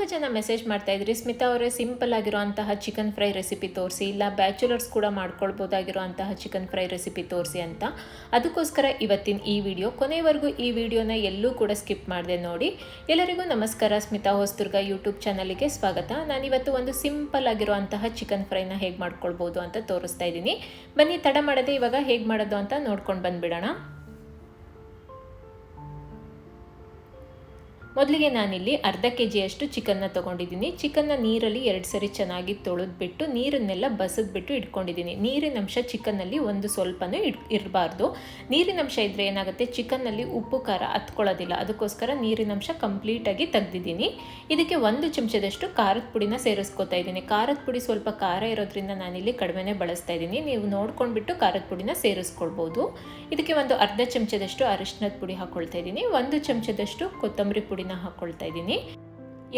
ತುಂಬ ಜನ ಮೆಸೇಜ್ ಮಾಡ್ತಾ ಇದ್ರಿ. ಸ್ಮಿತಾ ಅವರೇ ಸಿಂಪಲ್ ಆಗಿರುವಂತಹ ಚಿಕನ್ ಫ್ರೈ ರೆಸಿಪಿ ತೋರಿಸಿ, ಇಲ್ಲ ಬ್ಯಾಚುಲರ್ಸ್ ಕೂಡ ಮಾಡ್ಕೊಳ್ಬೋದಾಗಿರುವಂತಹ ಚಿಕನ್ ಫ್ರೈ ರೆಸಿಪಿ ತೋರಿಸಿ ಅಂತ. ಅದಕ್ಕೋಸ್ಕರ ಇವತ್ತಿನ ಈ ವಿಡಿಯೋ ಕೊನೆವರೆಗೂ ಈ ವಿಡಿಯೋನ ಎಲ್ಲೂ ಕೂಡ ಸ್ಕಿಪ್ ಮಾಡಿದೆ ನೋಡಿ. ಎಲ್ಲರಿಗೂ ನಮಸ್ಕಾರ. ಸ್ಮಿತಾ ಹೊಸದುರ್ಗ ಯೂಟ್ಯೂಬ್ ಚಾನಲಿಗೆ ಸ್ವಾಗತ. ನಾನಿವತ್ತು ಒಂದು ಸಿಂಪಲ್ ಆಗಿರುವಂತಹ ಚಿಕನ್ ಫ್ರೈನ ಹೇಗೆ ಮಾಡ್ಕೊಳ್ಬೋದು ಅಂತ ತೋರಿಸ್ತಾ ಇದ್ದೀನಿ. ಬನ್ನಿ, ತಡ ಮಾಡದೆ ಇವಾಗ ಹೇಗೆ ಮಾಡೋದು ಅಂತ ನೋಡ್ಕೊಂಡು ಬಂದ್ಬಿಡೋಣ. ಮೊದಲಿಗೆ ನಾನಿಲ್ಲಿ ಅರ್ಧ ಕೆ ಜಿಯಷ್ಟು ಚಿಕನ್ನ ತೊಗೊಂಡಿದ್ದೀನಿ. ಚಿಕನ್ನ ನೀರಲ್ಲಿ ಎರಡು ಸರಿ ಚೆನ್ನಾಗಿ ತೊಳೆದ್ಬಿಟ್ಟು ನೀರನ್ನೆಲ್ಲ ಬಸದ್ಬಿಟ್ಟು ಇಟ್ಕೊಂಡಿದ್ದೀನಿ. ನೀರಿನ ಅಂಶ ಚಿಕನ್ನಲ್ಲಿ ಒಂದು ಸ್ವಲ್ಪನೂ ಇಟ್ ಇರಬಾರ್ದು. ನೀರಿನ ಅಂಶ ಇದ್ದರೆ ಏನಾಗುತ್ತೆ? ಚಿಕನ್ನಲ್ಲಿ ಉಪ್ಪು, ಖಾರ ಹತ್ಕೊಳ್ಳೋದಿಲ್ಲ. ಅದಕ್ಕೋಸ್ಕರ ನೀರಿನ ಅಂಶ ಕಂಪ್ಲೀಟಾಗಿ ತೆಗ್ದಿದ್ದೀನಿ. ಇದಕ್ಕೆ ಒಂದು ಚಮಚದಷ್ಟು ಖಾರದ ಪುಡಿನ ಸೇರಿಸ್ಕೊತಾ ಇದ್ದೀನಿ. ಖಾರದ ಪುಡಿ ಸ್ವಲ್ಪ ಖಾರ ಇರೋದ್ರಿಂದ ನಾನಿಲ್ಲಿ ಕಡಿಮೆನೇ ಬಳಸ್ತಾ ಇದ್ದೀನಿ. ನೀವು ನೋಡ್ಕೊಂಡ್ಬಿಟ್ಟು ಖಾರದ ಪುಡಿನ ಸೇರಿಸ್ಕೊಳ್ಬೋದು. ಇದಕ್ಕೆ ಒಂದು ಅರ್ಧ ಚಮಚದಷ್ಟು ಅರಿಶಿನದ ಪುಡಿ ಹಾಕ್ಕೊಳ್ತಾ ಇದ್ದೀನಿ. ಒಂದು ಚಮಚದಷ್ಟು ಕೊತ್ತಂಬರಿ ಪುಡಿನ ಹಾಕ್ಕೊಳ್ತಾ ಇದ್ದೀನಿ.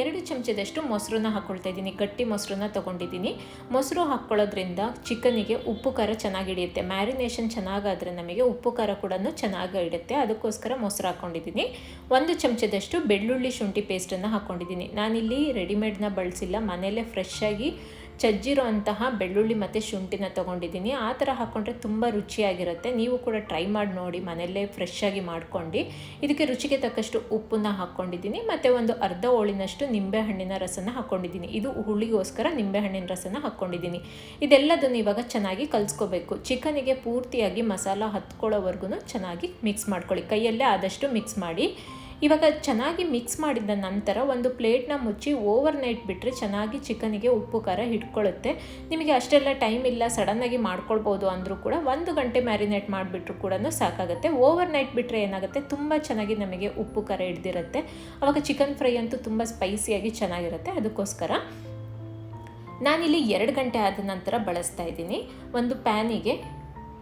ಎರಡು ಚಮಚದಷ್ಟು ಮೊಸರನ್ನ ಹಾಕ್ಕೊಳ್ತಾ ಇದ್ದೀನಿ. ಗಟ್ಟಿ ಮೊಸರನ್ನ ತೊಗೊಂಡಿದ್ದೀನಿ. ಮೊಸರು ಹಾಕ್ಕೊಳ್ಳೋದ್ರಿಂದ ಚಿಕನಿಗೆ ಉಪ್ಪು ಖಾರ ಚೆನ್ನಾಗಿ ಹಿಡಿಯುತ್ತೆ. ಮ್ಯಾರಿನೇಷನ್ ಚೆನ್ನಾಗಾದರೆ ನಮಗೆ ಉಪ್ಪು ಖಾರ ಕೂಡ ಚೆನ್ನಾಗಿ ಹಿಡುತ್ತೆ ಅದಕ್ಕೋಸ್ಕರ ಮೊಸರು ಹಾಕ್ಕೊಂಡಿದ್ದೀನಿ ಒಂದು ಚಮಚದಷ್ಟು ಬೆಳ್ಳುಳ್ಳಿ ಶುಂಠಿ ಪೇಸ್ಟನ್ನು ಹಾಕ್ಕೊಂಡಿದ್ದೀನಿ ನಾನಿಲ್ಲಿ ರೆಡಿಮೇಡ್ನ ಬಳಸಿಲ್ಲ. ಮನೆಯಲ್ಲೇ ಫ್ರೆಶ್ ಆಗಿ ಚಜ್ಜಿರೋ ಅಂತಹ ಬೆಳ್ಳುಳ್ಳಿ ಮತ್ತು ಶುಂಠಿನ ತೊಗೊಂಡಿದ್ದೀನಿ. ಆ ಥರ ಹಾಕ್ಕೊಂಡ್ರೆ ತುಂಬ ರುಚಿಯಾಗಿರುತ್ತೆ. ನೀವು ಕೂಡ ಟ್ರೈ ಮಾಡಿ ನೋಡಿ, ಮನೆಯಲ್ಲೇ ಫ್ರೆಶ್ ಆಗಿ ಮಾಡ್ಕೊಂಡು. ಇದಕ್ಕೆ ರುಚಿಗೆ ತಕ್ಕಷ್ಟು ಉಪ್ಪನ್ನ ಹಾಕ್ಕೊಂಡಿದ್ದೀನಿ ಮತ್ತು ಒಂದು ಅರ್ಧ ಹೋಳಿನಷ್ಟು ನಿಂಬೆಹಣ್ಣಿನ ರಸನ ಹಾಕ್ಕೊಂಡಿದ್ದೀನಿ ಇದು ಹುಳಿಗೋಸ್ಕರ ನಿಂಬೆಹಣ್ಣಿನ ರಸನ ಹಾಕ್ಕೊಂಡಿದ್ದೀನಿ ಇದೆಲ್ಲದನ್ನು ಇವಾಗ ಚೆನ್ನಾಗಿ ಕಲಿಸ್ಕೋಬೇಕು. ಚಿಕನಿಗೆ ಪೂರ್ತಿಯಾಗಿ ಮಸಾಲ ಹತ್ಕೊಳ್ಳೋವರೆಗೂ ಚೆನ್ನಾಗಿ ಮಿಕ್ಸ್ ಮಾಡ್ಕೊಳ್ಳಿ. ಕೈಯಲ್ಲೇ ಆದಷ್ಟು ಮಿಕ್ಸ್ ಮಾಡಿ. ಇವಾಗ ಚೆನ್ನಾಗಿ ಮಿಕ್ಸ್ ಮಾಡಿದ ನಂತರ ಒಂದು ಪ್ಲೇಟ್ನ ಮುಚ್ಚಿ ಓವರ್ ನೈಟ್ ಬಿಟ್ಟರೆ ಚೆನ್ನಾಗಿ ಚಿಕನಿಗೆ ಉಪ್ಪು, ಖಾರ ಹಿಡ್ಕೊಳ್ಳುತ್ತೆ ನಿಮಗೆ ಅಷ್ಟೆಲ್ಲ ಟೈಮ್ ಇಲ್ಲ ಸಡನ್ನಾಗಿ ಮಾಡ್ಕೊಳ್ಬೋದು ಅಂದರೂ ಕೂಡ ಒಂದು ಗಂಟೆ ಮ್ಯಾರಿನೇಟ್ ಮಾಡಿಬಿಟ್ರು ಕೂಡ ಸಾಕಾಗುತ್ತೆ. ಓವರ್ ನೈಟ್ ಬಿಟ್ಟರೆ ಏನಾಗುತ್ತೆ? ತುಂಬ ಚೆನ್ನಾಗಿ ನಮಗೆ ಉಪ್ಪು, ಖಾರ ಹಿಡ್ದಿರುತ್ತೆ. ಆವಾಗ ಚಿಕನ್ ಫ್ರೈ ಅಂತೂ ತುಂಬ ಸ್ಪೈಸಿಯಾಗಿ ಚೆನ್ನಾಗಿರುತ್ತೆ. ಅದಕ್ಕೋಸ್ಕರ ನಾನಿಲ್ಲಿ ಎರಡು ಗಂಟೆ ಆದ ನಂತರ ಬಳಸ್ತಾ ಇದ್ದೀನಿ. ಒಂದು ಪ್ಯಾನಿಗೆ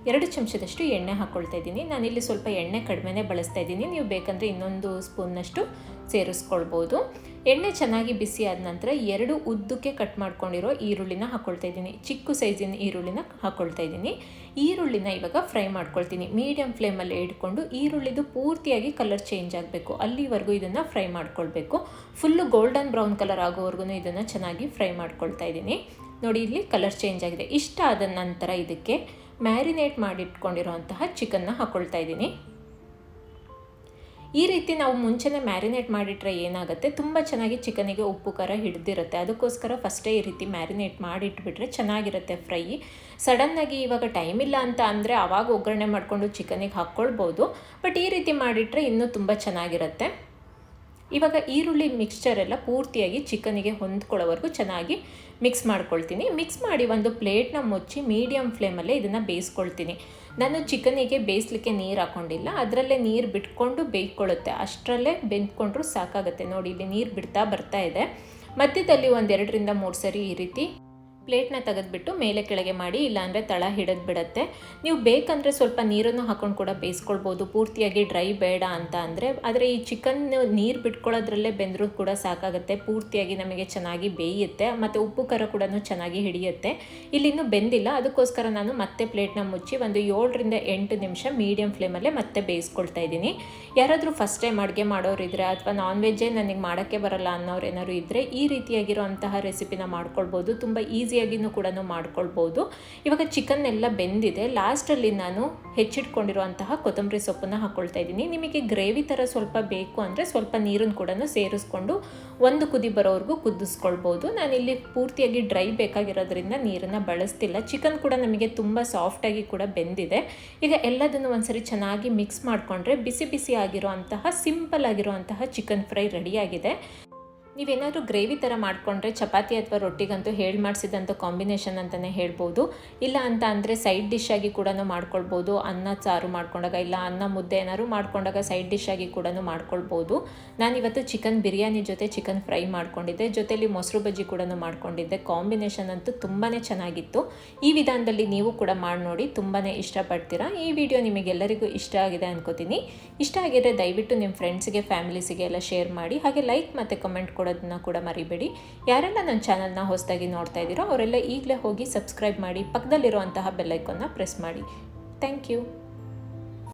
ಎರಡು ಚಮಚದಷ್ಟು ಎಣ್ಣೆ ಹಾಕ್ಕೊಳ್ತಾ ಇದ್ದೀನಿ. ಇಲ್ಲಿ ಸ್ವಲ್ಪ ಎಣ್ಣೆ ಕಡಿಮೆನೇ ಬಳಸ್ತಾ ಇದ್ದೀನಿ. ನೀವು ಬೇಕಂದರೆ ಇನ್ನೊಂದು ಸ್ಪೂನ್ನಷ್ಟು ಸೇರಿಸ್ಕೊಳ್ಬೋದು. ಎಣ್ಣೆ ಚೆನ್ನಾಗಿ ಬಿಸಿ ಆದ ನಂತರ ಎರಡು ಉದ್ದಕ್ಕೆ ಕಟ್ ಮಾಡ್ಕೊಂಡಿರೋ ಈರುಳ್ಳಿನ ಹಾಕ್ಕೊಳ್ತಾ ಇದ್ದೀನಿ. ಚಿಕ್ಕ ಸೈಜಿನ ಈರುಳ್ಳಿನ ಹಾಕ್ಕೊಳ್ತಾ ಇದ್ದೀನಿ. ಈರುಳ್ಳಿನ ಇವಾಗ ಫ್ರೈ ಮಾಡ್ಕೊಳ್ತೀನಿ. ಮೀಡಿಯಮ್ ಫ್ಲೇಮಲ್ಲಿ ಇಟ್ಕೊಂಡು ಈರುಳ್ಳಿದು ಪೂರ್ತಿಯಾಗಿ ಕಲರ್ ಚೇಂಜ್ ಆಗಬೇಕು. ಅಲ್ಲಿವರೆಗೂ ಇದನ್ನು ಫ್ರೈ ಮಾಡ್ಕೊಳ್ಬೇಕು. ಫುಲ್ಲು ಗೋಲ್ಡನ್ ಬ್ರೌನ್ ಕಲರ್ ಆಗೋವರೆಗೂ ಇದನ್ನು ಚೆನ್ನಾಗಿ ಫ್ರೈ ಮಾಡ್ಕೊಳ್ತಾ ಇದ್ದೀನಿ. ನೋಡಿ, ಇಲ್ಲಿ ಕಲರ್ ಚೇಂಜ್ ಆಗಿದೆ. ಇಷ್ಟ ಆದ ನಂತರ ಇದಕ್ಕೆ ಮ್ಯಾರಿನೇಟ್ ಮಾಡಿಟ್ಕೊಂಡಿರುವಂತಹ ಚಿಕನ್ನ ಹಾಕ್ಕೊಳ್ತಾ ಇದ್ದೀನಿ. ಈ ರೀತಿ ನಾವು ಮುಂಚೆನೇ ಮ್ಯಾರಿನೇಟ್ ಮಾಡಿಟ್ರೆ ಏನಾಗುತ್ತೆ? ತುಂಬ ಚೆನ್ನಾಗಿ ಚಿಕನಿಗೆ ಉಪ್ಪು, ಖಾರ ಹಿಡ್ದಿರುತ್ತೆ. ಅದಕ್ಕೋಸ್ಕರ ಫಸ್ಟೇ ಈ ರೀತಿ ಮ್ಯಾರಿನೇಟ್ ಮಾಡಿಟ್ಬಿಟ್ರೆ ಚೆನ್ನಾಗಿರುತ್ತೆ ಫ್ರೈ. ಸಡನ್ನಾಗಿ ಇವಾಗ ಟೈಮ್ ಇಲ್ಲ ಅಂತ ಅಂದರೆ ಆವಾಗ ಒಗ್ಗರಣೆ ಮಾಡಿಕೊಂಡು ಚಿಕನಿಗೆ ಹಾಕ್ಕೊಳ್ಬೋದು. ಬಟ್ ಈ ರೀತಿ ಮಾಡಿಟ್ರೆ ಇನ್ನೂ ತುಂಬ ಚೆನ್ನಾಗಿರುತ್ತೆ. ಇವಾಗ ಈರುಳ್ಳಿ ಮಿಕ್ಸ್ಚರ್ ಎಲ್ಲ ಪೂರ್ತಿಯಾಗಿ ಚಿಕನಿಗೆ ಹೊಂದ್ಕೊಳ್ಳೋವರೆಗೂ ಚೆನ್ನಾಗಿ ಮಿಕ್ಸ್ ಮಾಡ್ಕೊಳ್ತೀನಿ. ಮಿಕ್ಸ್ ಮಾಡಿ ಒಂದು ಪ್ಲೇಟ್ನ ಮುಚ್ಚಿ ಮೀಡಿಯಮ್ ಫ್ಲೇಮಲ್ಲೇ ಇದನ್ನು ಬೇಯಿಸ್ಕೊಳ್ತೀನಿ. ನಾನು ಚಿಕನಿಗೆ ಬೇಯಿಸ್ಲಿಕ್ಕೆ ನೀರು ಹಾಕ್ಕೊಂಡಿಲ್ಲ ಅದರಲ್ಲೇ ನೀರು ಬಿಟ್ಕೊಂಡು ಬೇಯ್ಕೊಳ್ಳುತ್ತೆ. ಅಷ್ಟರಲ್ಲೇ ಬೆಂದ್ಕೊಂಡ್ರೂ ಸಾಕಾಗುತ್ತೆ. ನೋಡಿ, ಇಲ್ಲಿ ನೀರು ಬಿಡ್ತಾ ಬರ್ತಾ ಇದೆ. ಮಧ್ಯದಲ್ಲಿ ಒಂದೆರಡರಿಂದ ಮೂರು ಸರಿ ಈ ರೀತಿ ಪ್ಲೇಟ್ನ ತೆಗೆದ್ಬಿಟ್ಟು ಮೇಲೆ ಕೆಳಗೆ ಮಾಡಿ, ಇಲ್ಲಾಂದರೆ ತಳ ಹಿಡಿದು ಬಿಡುತ್ತೆ ನೀವು ಬೇಕಂದರೆ ಸ್ವಲ್ಪ ನೀರನ್ನು ಹಾಕೊಂಡು ಕೂಡ ಬೇಯಿಸ್ಕೊಳ್ಬೋದು. ಪೂರ್ತಿಯಾಗಿ ಡ್ರೈ ಬೇಡ ಅಂತ ಅಂದರೆ, ಆದರೆ ಈ ಚಿಕನ್ ನೀರು ಬಿಟ್ಕೊಳ್ಳೋದ್ರಲ್ಲೇ ಬೆಂದರೂ ಕೂಡ ಸಾಕಾಗುತ್ತೆ. ಪೂರ್ತಿಯಾಗಿ ನಮಗೆ ಚೆನ್ನಾಗಿ ಬೇಯುತ್ತೆ. ಮತ್ತು ಉಪ್ಪು, ಖಾರ ಕೂಡ ಚೆನ್ನಾಗಿ ಹಿಡಿಯುತ್ತೆ. ಇಲ್ಲಿನ್ನೂ ಬೆಂದಿಲ್ಲ. ಅದಕ್ಕೋಸ್ಕರ ನಾನು ಮತ್ತೆ ಪ್ಲೇಟ್ನ ಮುಚ್ಚಿ ಒಂದು ಏಳರಿಂದ ಎಂಟು ನಿಮಿಷ ಮೀಡಿಯಂ ಫ್ಲೇಮಲ್ಲೇ ಮತ್ತೆ ಬೇಯಿಸ್ಕೊಳ್ತಾ ಇದ್ದೀನಿ. ಯಾರಾದರೂ ಫಸ್ಟ್ ಟೈಮ್ ಅಡುಗೆ ಮಾಡೋರಿದ್ರೆ ಅಥವಾ ನಾನ್ ವೆಜ್ಜೇ ನನಗೆ ಮಾಡೋಕ್ಕೆ ಬರಲ್ಲ ಅನ್ನೋರು ಏನಾದ್ರು ಇದ್ದರೆ ಈ ರೀತಿಯಾಗಿರುವಂತಹ ರೆಸಿಪಿನ ಮಾಡ್ಕೊಳ್ಬೋದು. ತುಂಬ ಈಸಿ ಈಸಿಯಾಗಿನೂ ಕೂಡ ಮಾಡ್ಕೊಳ್ಬೋದು. ಇವಾಗ ಚಿಕನ್ ಎಲ್ಲ ಬೆಂದಿದೆ. ಲಾಸ್ಟಲ್ಲಿ ನಾನು ಹೆಚ್ಚಿಟ್ಕೊಂಡಿರುವಂತಹ ಕೊತ್ತಂಬರಿ ಸೊಪ್ಪನ್ನು ಹಾಕ್ಕೊಳ್ತಾ ಇದ್ದೀನಿ. ನಿಮಗೆ ಗ್ರೇವಿ ಥರ ಸ್ವಲ್ಪ ಬೇಕು ಅಂದರೆ ಸ್ವಲ್ಪ ನೀರನ್ನು ಕೂಡ ಸೇರಿಸ್ಕೊಂಡು ಒಂದು ಕುದಿ ಬರೋವರೆಗೂ ಕುದಿಸ್ಕೊಳ್ಬೋದು. ನಾನಿಲ್ಲಿ ಪೂರ್ತಿಯಾಗಿ ಡ್ರೈ ಬೇಕಾಗಿರೋದ್ರಿಂದ ನೀರನ್ನು ಬಳಸ್ತಿಲ್ಲ. ಚಿಕನ್ ಕೂಡ ನಮಗೆ ತುಂಬ ಸಾಫ್ಟಾಗಿ ಕೂಡ ಬೆಂದಿದೆ. ಈಗ ಎಲ್ಲದನ್ನು ಒಂದ್ಸರಿ ಚೆನ್ನಾಗಿ ಮಿಕ್ಸ್ ಮಾಡಿಕೊಂಡ್ರೆ ಬಿಸಿ ಬಿಸಿ ಆಗಿರುವಂತಹ ಸಿಂಪಲ್ ಆಗಿರುವಂತಹ ಚಿಕನ್ ಫ್ರೈ ರೆಡಿಯಾಗಿದೆ ನೀವೇನಾದರೂ ಗ್ರೇವಿ ಥರ ಮಾಡಿಕೊಂಡ್ರೆ ಚಪಾತಿ ಅಥವಾ ರೊಟ್ಟಿಗಂತೂ ಹೇಳಿ ಮಾಡಿಸಿದಂಥ ಕಾಂಬಿನೇಷನ್ ಅಂತಲೇ ಹೇಳ್ಬೋದು. ಇಲ್ಲ ಅಂತ ಅಂದರೆ ಸೈಡ್ ಡಿಶ್ ಆಗಿ ಕೂಡ ಮಾಡ್ಕೊಳ್ಬೋದು. ಅನ್ನ, ಸಾರು ಮಾಡ್ಕೊಂಡಾಗ ಇಲ್ಲ, ಅನ್ನ, ಮುದ್ದೆ ಏನಾದ್ರು ಮಾಡ್ಕೊಂಡಾಗ ಸೈಡ್ ಡಿಶ್ ಆಗಿ ಕೂಡ ಮಾಡ್ಕೊಳ್ಬೋದು. ನಾನಿವತ್ತು ಚಿಕನ್ ಬಿರಿಯಾನಿ ಜೊತೆ ಚಿಕನ್ ಫ್ರೈ ಮಾಡ್ಕೊಂಡಿದ್ದೆ. ಜೊತೆಯಲ್ಲಿ ಮೊಸರು ಬಜ್ಜಿ ಕೂಡ ಮಾಡ್ಕೊಂಡಿದ್ದೆ. ಕಾಂಬಿನೇಷನ್ ಅಂತೂ ತುಂಬಾ ಚೆನ್ನಾಗಿತ್ತು. ಈ ವಿಧಾನದಲ್ಲಿ ನೀವು ಕೂಡ ಮಾಡಿ ನೋಡಿ ತುಂಬಾ ಇಷ್ಟಪಡ್ತೀರಾ. ಈ ವಿಡಿಯೋ ನಿಮಗೆಲ್ಲರಿಗೂ ಇಷ್ಟ ಆಗಿದೆ ಅನ್ಕೋತೀನಿ. ಇಷ್ಟ ಆಗಿದ್ರೆ ದಯವಿಟ್ಟು ನಿಮ್ಮ ಫ್ರೆಂಡ್ಸ್ಗೆ ಫ್ಯಾಮಿಲೀಸಿಗೆ ಎಲ್ಲ ಶೇರ್ ಮಾಡಿ. ಹಾಗೆ ಲೈಕ್ ಮತ್ತು ಕಮೆಂಟ್ ಕೊಡೋದನ್ನ ಕೂಡ ಮರಿಬೇಡಿ. ಯಾರೆಲ್ಲ ನನ್ನ ಚಾನಲ್ನ ಹೊಸದಾಗಿ ನೋಡ್ತಾ ಇದ್ದೀರೋ ಅವರೆಲ್ಲ ಈಗಲೇ ಹೋಗಿ ಸಬ್ಸ್ಕ್ರೈಬ್ ಮಾಡಿ ಪಕ್ಕದಲ್ಲಿರುವಂತಹ ಬೆಲ್ಲೈಕನ್ನ ಪ್ರೆಸ್ ಮಾಡಿ. Thank you.